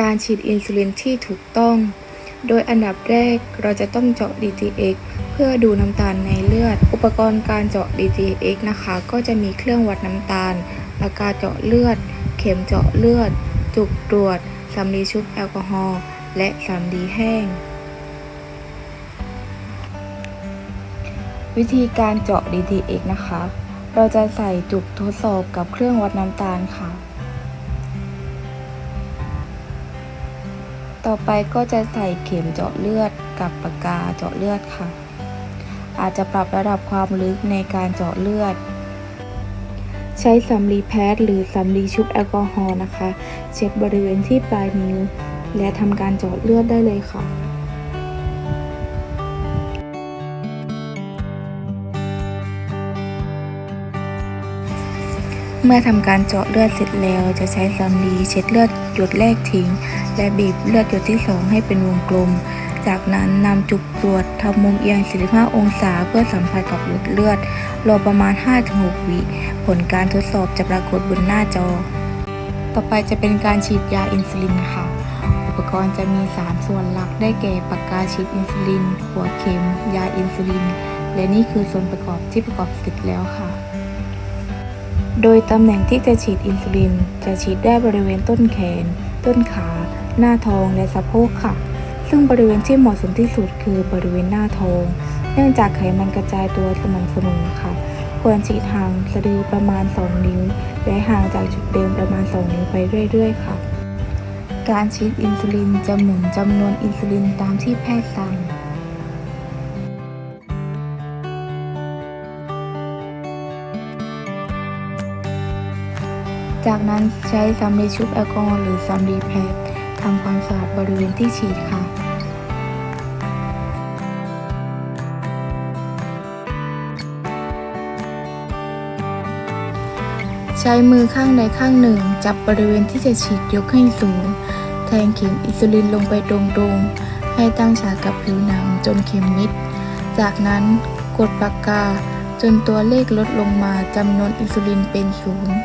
การฉีดอินซูลินที่ถูกต้อง โดยอันดับแรกเราจะต้องเจาะ DTX เพื่อดูน้ำตาลในเลือด อุปกรณ์การเจาะ DTX นะคะ ก็จะมีเครื่องวัดน้ำตาลปากกาเจาะเลือด เข็มเจาะเลือด จุกตรวจสำลีชุบแอลกอฮอล์และสำลีแห้ง วิธีการเจาะ DTX นะคะ เราจะใส่จุกทดสอบกับเครื่องวัดน้ำตาลค่ะ ต่อไปก็จะใส่เข็มเจาะเลือดกับปากกาเจาะเลือดค่ะ อาจจะปรับระดับความลึกในการเจาะเลือด ใช้สำลีแพทหรือสำลีชุบแอลกอฮอล์นะคะ เช็ดบริเวณที่ปลายนิ้ว และทำการเจาะเลือดได้เลยค่ะเมื่อทำการเจาะเลือดเสร็จแล้ว จะใช้สำลีเช็ดเลือดหยดแรกทิ้ง และบีบเลือดหยดที่สองให้เป็นวงกลม จากนั้นนำจุกตรวจทำมุมเอียง 45 องศาเพื่อสัมผัสกับหยดเลือด รอประมาณ 5-6 วิ ผลการทดสอบจะปรากฏบนหน้าจอ ต่อไปจะเป็นการฉีดยาอินซูลินค่ะ อุปกรณ์จะมี 3 ส่วนหลักได้แก่ปากกาฉีดอินซูลิน หัวเข็ม ยาอินซูลิน และนี่คือส่วนประกอบที่ประกอบเสร็จแล้วค่ะโดยตำแหน่งที่จะฉีดอินซูลิน จะฉีดได้บริเวณต้นแขน ต้นขา หน้าท้องและสะโพกค่ะ ซึ่งบริเวณที่เหมาะสมที่สุดคือบริเวณหน้าท้อง เนื่องจากไขมันกระจายตัวสม่ำเสมอค่ะ ควรฉีดห่างสะดือประมาณ 2 นิ้ว และห่างจากจุดเดิมประมาณ 2 นิ้วไปเรื่อย ๆ ค่ะ การฉีดอินซูลินจะหมุนจำนวนอินซูลินตามที่แพทย์สั่งจากนั้นใช้สำลีชุบแอลกอฮอล์หรือสำลีแพท สอาดบริเวณที่ฉีดค่ะ ใช้มือข้างใดข้างหนึ่ง จับบริเวณที่จะฉีดยกให้สูง แทงเข็มอินซูลินลงไปตรงๆ ให้ตั้งฉากกับผิวหนังจนเข็มมิด จากนั้นกดปากกาจนตัวเลขลดลงมาจำนวนอินซูลินเป็นศูนย์